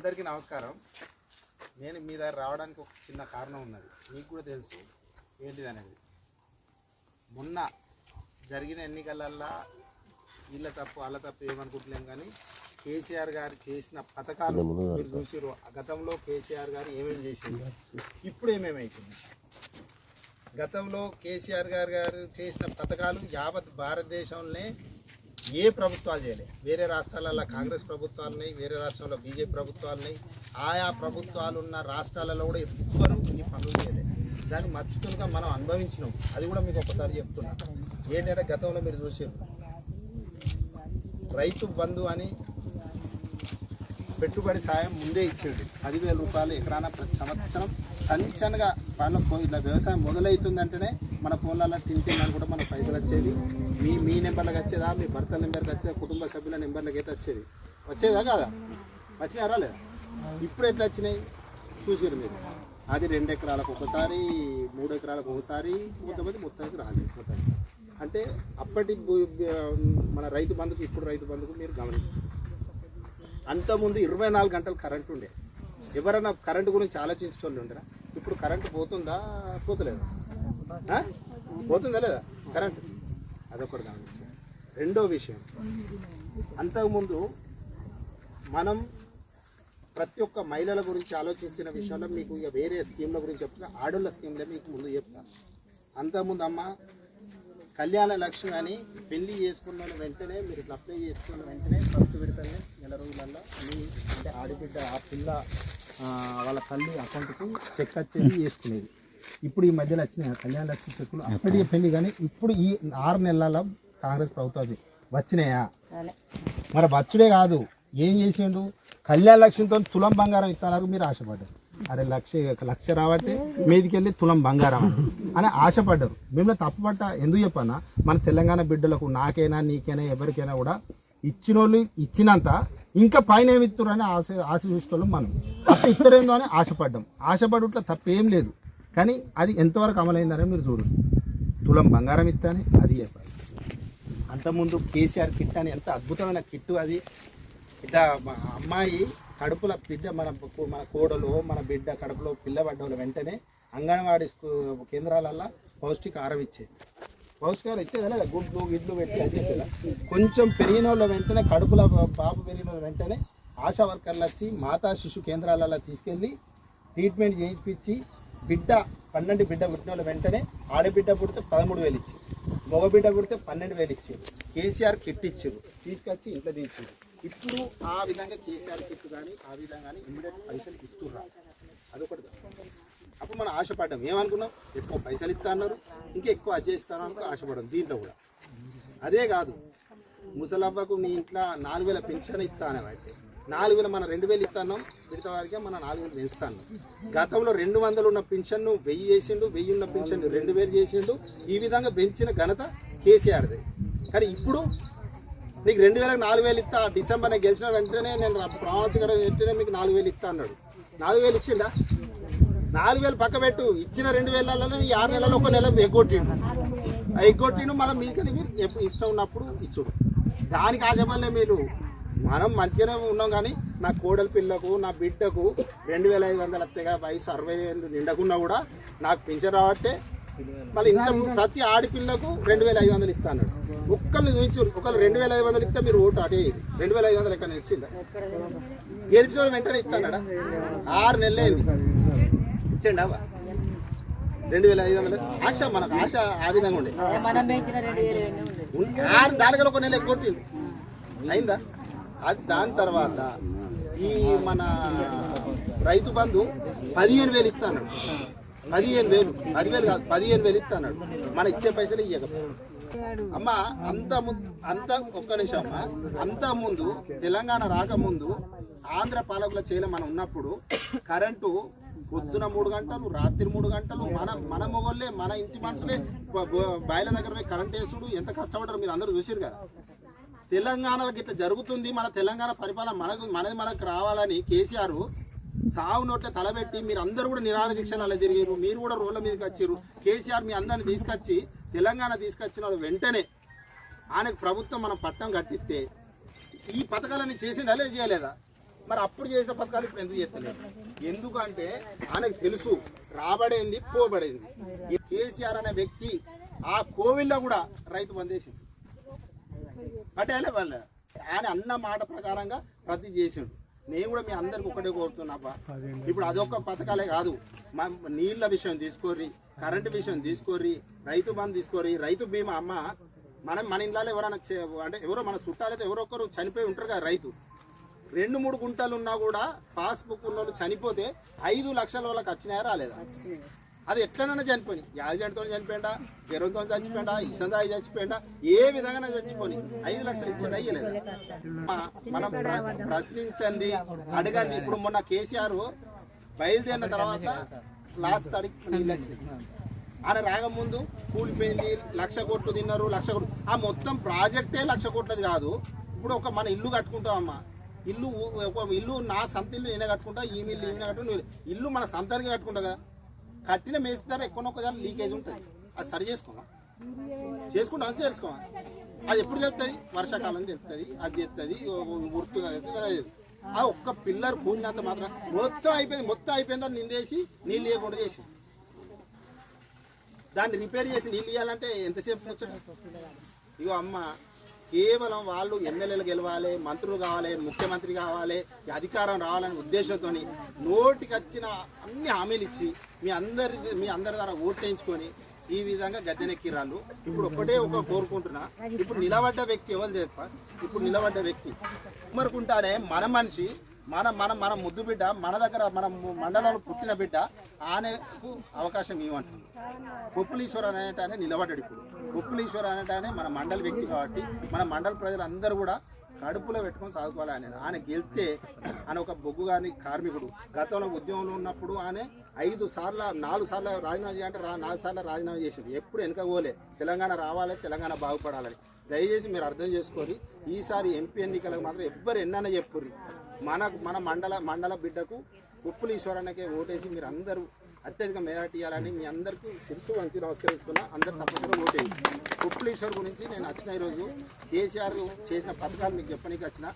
అందరికీ నమస్కారం. నేను మీ దగ్గర రావడానికి ఒక చిన్న కారణం ఉన్నది. మీకు కూడా తెలుసు ఏంటిది అనేది మొన్న జరిగిన ఎన్నికలల్లో వీళ్ళ తప్పు వాళ్ళ తప్పు ఏమనుకుంటలేం కానీ కేసీఆర్ గారు చేసిన పథకాలు మీరు చూసిరు గతంలో కేసీఆర్ గారు ఏమేమి చేసింది ఇప్పుడు ఏమేమి అవుతుంది గతంలో కేసీఆర్ గారు గారు చేసిన పథకాలు యావత్ భారతదేశంలోనే ఏ ప్రభుత్వాలు చేయలేదు వేరే రాష్ట్రాలలో కాంగ్రెస్ ప్రభుత్వాలు ఉన్నాయి వేరే రాష్ట్రంలో బీజేపీ ప్రభుత్వాలు ఉన్నాయి. ఆయా ప్రభుత్వాలు ఉన్న రాష్ట్రాలలో కూడా ఎవ్వరూ ఈ పనులు చేయలేదు దాన్ని మచ్చుతులుగా మనం అనుభవించినాం. అది కూడా మీకు ఒకసారి చెప్తున్నా. ఏంటంటే గతంలో మీరు చూసారు. రైతు బంధు అని పెట్టుబడి సాయం ముందే ఇచ్చేది పదివేల రూపాయలు ఎకరాన ప్రతి సంవత్సరం. టంచన్గా వాళ్ళ ఇలా వ్యవసాయం మొదలవుతుందంటేనే మన ఫోన్లలో టింటింగ్ అని కూడా మన పైసలు వచ్చేది మీ మీ నెంబర్లకు వచ్చేదా? మీ భర్త నెంబర్కి వచ్చేదా? కుటుంబ సభ్యుల నెంబర్లకి అయితే వచ్చేది. వచ్చేదా కాదా? వచ్చినా రాలేదా ఇప్పుడు ఎట్లా వచ్చినాయి? చూసారు మీరు. అది రెండు ఎకరాలకు ఒకసారి మూడు ఎకరాలకు ఒకసారి కొంతమంది మొత్తానికి రాలేదు మొత్తానికి. అంటే అప్పటి మన రైతు బంధుకు ఇప్పుడు రైతు బంధుకు మీరు గమనిస్తారు అంతకుముందు ఇరవై నాలుగు గంటలు కరెంట్ ఉండే. ఎవరైనా కరెంటు గురించి ఆలోచించుకోండి ఉండరా? ఇప్పుడు కరెంటు పోతుందా? పోతలేదా? పోతుందా లేదా? కరెంటు? అదొకటి గమనించాలి రెండో విషయం అంతకుముందు మనం ప్రతి ఒక్క మహిళల గురించి ఆలోచించిన విషయంలో మీకు ఇక వేరే స్కీమ్ల గురించి చెప్తున్నా ఆడోళ్ళ స్కీమ్లే మీకు ముందు చెప్తాను అంతకుముందు అమ్మ కళ్యాణ లక్ష్మి అని పెళ్ళి చేసుకున్న వెంటనే మీరు ఇట్లా అప్లై చేసుకున్న వెంటనే ఫస్ట్ విడతనే నెల రోజులల్లో మీ అంటే ఆడబిడ్డ ఆ పిల్ల వాళ్ళ తల్లి అకౌంట్కి చెక్ వచ్చేది చేసుకునేది. ఇప్పుడు ఈ మధ్యలో వచ్చినాయి ఆ కళ్యాణ లక్ష్మి చెక్కులు అప్పటికే పెళ్ళి కానీ ఇప్పుడు ఈ ఆరు నెలల కాంగ్రెస్ ప్రభుత్వం వచ్చినాయా? మరి వచ్చుడే కాదు. ఏం చేసిండు? కళ్యాణ లక్ష్యంతో తులం బంగారం ఇస్తున్నారు మీరు ఆశపడ్డారు. అరే లక్ష లక్ష రాబట్టి మీదికి వెళ్ళి తులం బంగారం అని. ఆశపడ్డారు. మిమ్మల్ని తప్పుపట్ట ఎందుకు చెప్పన్నా? మన తెలంగాణ బిడ్డలకు నాకైనా నీకైనా ఎవరికైనా కూడా ఇచ్చిన వాళ్ళు ఇచ్చినంత ఇంకా పైన ఏమి ఇస్తారు అని ఆశ ఆశ చూసుకోవాలి మనం. అట్లా ఇద్దరేందో అని ఆశపడ్డాం. ఆశపడుట్ల తప్పేం లేదు. కానీ అది ఎంతవరకు అమలైందనే మీరు చూడండి. తులం బంగారం ఇస్తానే అది చెప్పాలి. అంతకుముందు కేసీఆర్ కిట్ అని ఎంత అద్భుతమైన కిట్టు అది. ఇట్లా మా అమ్మాయి కడుపుల బిడ్డ మన మన కోడలో మన బిడ్డ కడుపులో పిల్లబడ్డోళ్ళు వెంటనే అంగన్వాడీ స్కూ కేంద్రాలల్లో పౌష్టికాహారం ఇచ్చేది. పౌష్టికాహారం ఇచ్చేది లేదా? గుడ్లు గిడ్లు పెట్టి చేసేదా? కొంచెం పెరిగిన వాళ్ళ వెంటనే కడుపుల బాబు పెరిగిన వాళ్ళ వెంటనే ఆశా వర్కర్లు వచ్చి మాతా శిశు కేంద్రాలలో తీసుకెళ్ళి ట్రీట్మెంట్ చేయించి బిడ్డ పన్నెండు బిడ్డ పుట్టిన వెంటనే ఆడబిడ్డ పుడితే పదమూడు వేలు ఇచ్చారు మగ బిడ్డ పుడితే పన్నెండు వేలు ఇచ్చారు కేసీఆర్ కిట్ ఇచ్చారు తీసుకొచ్చి ఇంట్లో దించారు ఇప్పుడు ఆ విధంగా కేసీఆర్ కిట్ కానీ ఆ విధంగా కానీ ఇమ్మీడియట్ పైసలు ఇస్తుర్రా. అదొకటి. అప్పుడు మనం ఆశపడ్డాం. ఏమనుకున్నాం? ఎక్కువ పైసలు ఇస్తా అన్నారు. ఇంకా ఎక్కువ అజేస్తాను అనుకో ఆశపడడం దీంట్లో కూడా. అదే కాదు. ముసలవ్వకు నీ ఇంట్లో నాలుగు వేల పెన్షన్ ఇస్తాను అయితే. నాలుగు వేల మన రెండు వేలు ఇస్తాను మిగతా వారికి మనం నాలుగు వేలు పెంచుతాను గతంలో రెండు వందలు ఉన్న పింఛన్ను వెయ్యి చేసిండు వెయ్యి ఉన్న పింఛన్ను రెండు వేలు చేసిండు. ఈ విధంగా పెంచిన ఘనత కేసీఆర్ది. కానీ ఇప్పుడు నీకు రెండు వేలకు నాలుగు వేలు ఇస్తా డిసెంబర్ నేను గెలిచిన వెంటనే నేను ప్రమాణస్వీకారం వెంటనే మీకు నాలుగు వేలు ఇస్తా అన్నాడు. నాలుగు వేలు ఇచ్చిందా నాలుగు వేలు పక్క పెట్టు. ఇచ్చిన రెండు వేలలో ఈ ఆరు నెలలో ఒక నెల ఎగ్గొట్టిండు. ఆ ఎగ్గొట్టిండు మనం మీకని మీరు ఎప్పుడు ఇష్టం ఉన్నప్పుడు ఇచ్చుడు. దానికి ఆశపడలే మీరు. మనం మంచిగానే ఉన్నాం కానీ నా కోడల పిల్లకు నా బిడ్డకు రెండు వేల ఐదు వందలు వస్తేగా వయసు అరవై ఏళ్ళు నిండకున్నా కూడా నాకు పెంచరు రాబట్టే మళ్ళీ ఇంత ప్రతి ఆడపిల్లకు రెండు వేల ఐదు వందలు ఇస్తా అన్నాడు. ఒక్కరిని చూపించారు ఒకళ్ళు రెండు వేల ఐదు వందలు ఇస్తే మీరు ఓటు అటే రెండు వేల ఐదు వందలు ఎక్కడ ఇచ్చిందా గెలిచిన వాళ్ళు వెంటనే ఇస్తాడా ఆరు నెలలు అయింది. ఇచ్చండి అవ్వ? రెండు వేల ఐదు వందలు? ఆశ మనకు ఆశ ఆ విధంగా ఉండే. ఆరు దానికలు ఒక నెల కొట్టిండు అయిందా? అది దాని తర్వాత ఈ మన రైతు బంధు పదిహేను వేలు ఇస్తాడు పదిహేను వేలు పదివేలు కాదు పదిహేను వేలు ఇస్తాడు మన ఇచ్చే పైసలు ఇవ్వకపోతే అమ్మ అంత ముందు అంత ఒక్క నిమిషం అమ్మ. అంత ముందు తెలంగాణ రాకముందు ఆంధ్ర పాలకుల చేయాల మనం ఉన్నప్పుడు కరెంటు పొద్దున మూడు గంటలు రాత్రి మూడు గంటలు మన మన మొగోళ్ళే మన ఇంటి మనుషులే బయల దగ్గర పోయి కరెంట్ వేసుడు ఎంత కష్టపడ్డారు మీరు అందరూ చూసారు కదా. తెలంగాణలో ఇట్లా జరుగుతుంది మన తెలంగాణ పరిపాలన మనకు మనది మనకు రావాలని కేసీఆర్ సావు నోట్ల తలబెట్టి మీరు అందరూ కూడా నిరాహార దీక్షలు అలా తిరిగారు మీరు కూడా రోడ్ల మీదకి వచ్చారు కేసీఆర్ మీ అందరిని తీసుకొచ్చి తెలంగాణ తీసుకొచ్చిన వాళ్ళు వెంటనే ఆయనకు ప్రభుత్వం మనం పట్టం కట్టిస్తే ఈ పథకాలన్నీ చేసిండా లేదా చేయలేదా? మరి అప్పుడు చేసిన పథకాలు ఇప్పుడు ఎందుకు చేస్తలేదు ఎందుకంటే ఆయనకు తెలుసు రాబడేంది పోబడేంది. కేసీఆర్ అనే వ్యక్తి ఆ కోవిల్లో కూడా రైతు బందేసింది పటేలే వాళ్ళ ఆయన అన్న మాట ప్రకారంగా ప్రతి చేసిండు. నేను కూడా మీ అందరికి ఒకటే కోరుతున్నాబ్బా ఇప్పుడు అదొక పథకాలే కాదు. మా నీళ్ళ విషయం తీసుకోర్రి కరెంటు విషయం తీసుకోర్రి రైతు బంధు తీసుకోర్రి రైతు బీమా అమ్మ మనం మన ఇళ్ళలో ఎవరైనా అంటే ఎవరో మన చుట్టాలైతే ఎవరో ఒకరు చనిపోయి ఉంటారు కదా రైతు. రెండు మూడు గుంటలు ఉన్నా కూడా పాస్బుక్ ఉన్న వాళ్ళు చనిపోతే ఐదు లక్షల వాళ్ళకి వచ్చినాయా రాలేదా? అది ఎట్లనైనా చనిపోయి యాజెంట్తో చనిపోయిందా జ్వరంతో చచ్చిపోయిందా ఇసందా చచ్చిపోయిందా ఏ విధంగా చచ్చిపోయి ఐదు లక్షలు ఇచ్చింది అయ్యలేదు మనం ప్రశ్నించండి అడగండి. ఇప్పుడు మొన్న కేసీఆర్ బయలుదేరిన తర్వాత లాస్ట్ తారీఖు నీళ్ళు వచ్చింది ఆయన రాకముందు కూలిపోయింది లక్ష కోట్లు తిన్నారు లక్ష కోట్లు. ఆ మొత్తం ప్రాజెక్టే లక్ష కోట్లది కాదు. ఇప్పుడు ఒక మన ఇల్లు కట్టుకుంటామమ్మా. ఇల్లు ఒక ఇల్లు నా సంత ఇల్లు నేనే కట్టుకుంటా ఈ ఇల్లు ఈమె కట్టుకుంటా ఇల్లు మన సంతానికి కట్టుకుంటా కదా. కట్టిన మేస్తారు ఎక్కువ లీకేజ్ ఉంటుంది. అది సరి చేసుకోమా చేసుకుంటాం చేసుకోమా అది ఎప్పుడు చెప్తుంది వర్షాకాలం చెప్తుంది అది చెప్తుంది ఉరుతుంది అది చెప్తుంది ఆ ఒక్క పిల్లర్ కూలినంత మాత్రం మొత్తం అయిపోయింది మొత్తం అయిపోయిందని నిందేసి నీళ్ళు లేకుండా చేసి దాన్ని రిపేర్ చేసి నీళ్ళు ఇవ్వాలంటే ఎంతసేపు వచ్చాడు? ఇగో అమ్మ కేవలం వాళ్ళు ఎమ్మెల్యేలు గెలవాలి మంత్రులు కావాలి ముఖ్యమంత్రి కావాలి అధికారం రావాలనే ఉద్దేశంతో నోటికి వచ్చిన అన్ని హామీలు ఇచ్చి మీ అందరి మీ అందరి ద్వారా ఓట్లేయించుకొని ఈ విధంగా గద్దెనెక్కిరాళ్ళు ఇప్పుడు ఒకటే ఒక కోరుకుంటున్నా. ఇప్పుడు నిలబడ్డ వ్యక్తి ఎవరు చెప్ప? ఇప్పుడు నిలబడ్డ వ్యక్తి. ఉమ్మరుకుంటానే మన మనిషి మన మన మన ముద్దు బిడ్డ మన దగ్గర మన మండలంలో పుట్టిన బిడ్డ ఆమెకు అవకాశం ఇవ్వంటుంది కుప్పలీశ్వర్ అనేటానే నిలబడ్డాడు ఇప్పుడు. కుప్పలీశ్వర్ అనేటానే మన మండలి వ్యక్తి కాబట్టి మన మండల ప్రజలందరూ కూడా కడుపులో పెట్టుకొని చదువుకోవాలి ఆయన. ఆయన గెలిస్తే ఆయన ఒక బొగ్గు కానీ కార్మికుడు. గతంలో ఉద్యమంలో ఉన్నప్పుడు ఆయన ఐదు సార్లు నాలుగు సార్లు రాజీనామా చేయాలంటే రా నాలుగు సార్లు రాజీనామా చేసింది. ఎప్పుడు వెనక పోలే. తెలంగాణ రావాలి తెలంగాణ బాగుపడాలని. దయచేసి మీరు అర్థం చేసుకొని ఈసారి ఎంపీ ఎన్నికలకు మాత్రం ఎవ్వరు ఎన్నైనా చెప్పుర్రి. మనకు మన మండల మండల బిడ్డకు ఉప్పులు ఈశ్వరానికి ఓటేసి మీరు అందరూ అత్యధిక మెజార్టీ ఇవ్వాలని మీ అందరికీ శిరసు వంచి నమస్కరిస్తున్నా. అందరు తప్పకుండా ఓటేయండి. ఉప్పులు ఈశ్వర్ గురించి నేను వచ్చిన ఈరోజు కేసీఆర్ చేసిన పథకాలు మీకు చెప్పనీకి వచ్చిన